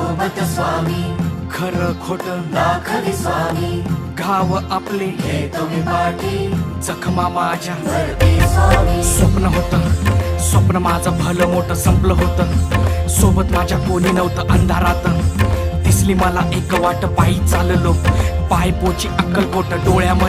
सोबत स्वामी. खरं खोट दाखवी स्वामी. गाव आपले. हे तुम्ही पाठी. जखमा माझ्या. स्वप्न होत. स्वप्न माझं भलं मोठं संपलं होतं. सोबत माझ्या कोणी नव्हतं अंधारात. दिसली मला एक वाट पायी चाललो. पाय पोची अक्कलकोट डोळ्यामध्ये.